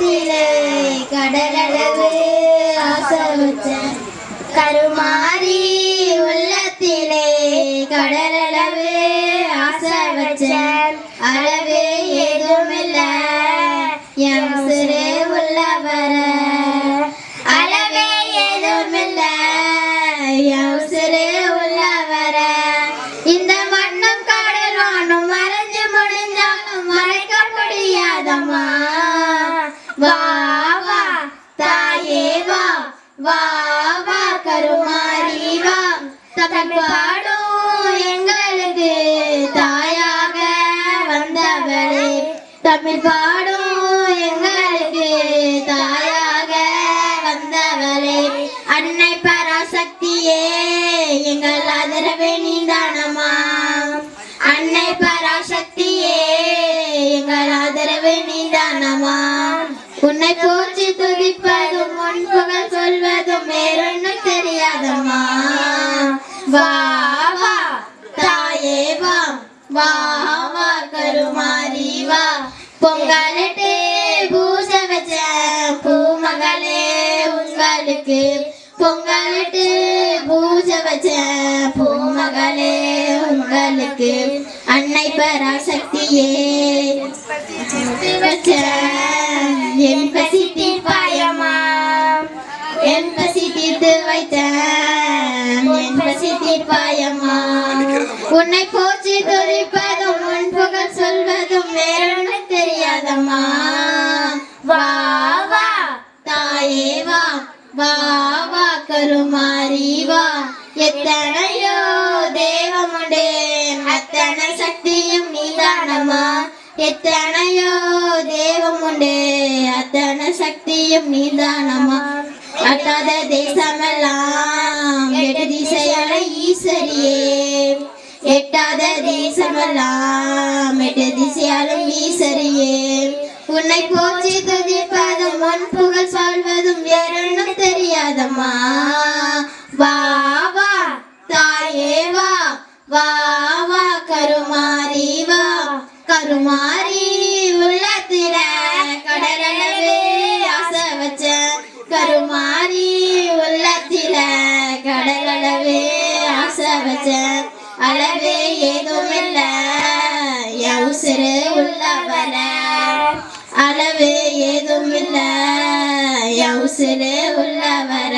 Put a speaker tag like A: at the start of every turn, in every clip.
A: உள்ளத்திலே கடலளவு ஆசை கருமாறி உள்ளத்திலே கடலளவு ஆசை வச்சேன் அளவு ஏதுமில்ல என் சிறு உள்ளவர அளவே ஏதுமில்ல என் சிறு உள்ளவர இந்த மண்ணும் கடலானும் மறைஞ்சு முடிஞ்சாலும் மறைக்க முடியாதம்மா. வா வா தாயே வா வா வா கருமாரி வா தமிழ் பாடும் எங்களுக்கு தாயாக வந்தவளே. தமிழ் பாடும் எங்களுக்கு தாயாக வந்தவளே. அன்னை பராசக்தியே எங்கள் ஆதரவே நீதானமா அன்னை பராசக்தியே எங்கள் ஆதரவே நீதானமா உன்னை போற்றி துதிப்பதும் உன் புகழ் சொல்வதும் வேறொன்னும் தெரியாதம்மா. வா வா தாயே வா. வா வா கருமாரி வா. பொங்கலட்டே பூஜை வச்ச பூமகளே உங்களுக்கு பொங்கலட்டு பூஜை வச்ச பூமகளே உங்களுக்கு அன்னை பராசக்தியே வச்ச என் பசி தீர்ப்பாயம்மா என் பசி தீர்த்து வைத்தேன் என் பசி தீர்ப்பாயம்மா உன்னை போச்சு துதிப்பதும் உன் புகழ் சொல்வதும் வேறொன்று தெரியாதம்மா. வா வா தாயே வா. வா வா கருமாரி வா. எத்தனையோ தேவமுண்டே அத்தனை சக்தியும் நீதானம்மா. எத்தனையோ தேவமுண்டே அத்தனை சக்தியும் நீதானமா அட்டாத தேசமெல்லாம் எட்டு திசையான ஈஸ்வரியே எட்டாத தேசமெல்லாம் எட்டு திசையாலும் ஈஸ்வரியே உன்னை போற்றி துதிப்பதும் உன் புகழ் சொல்வது கருமாரி உள்ளத்தில கடலளவு ஆசை வச்ச அளவே ஏதும் இல்ல என் உசுறு உள்ளவர அளவு ஏதும் இல்ல என் உசுறு உள்ளவர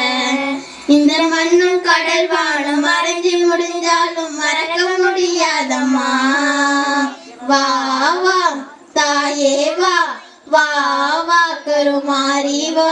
A: இந்த மண்ணும் கடல் வாழும் மறைஞ்சு முடிஞ்சாலும் மறக்க முடியாதம்மா. வா வா தாயே வா. வா வா கருமாரி வா.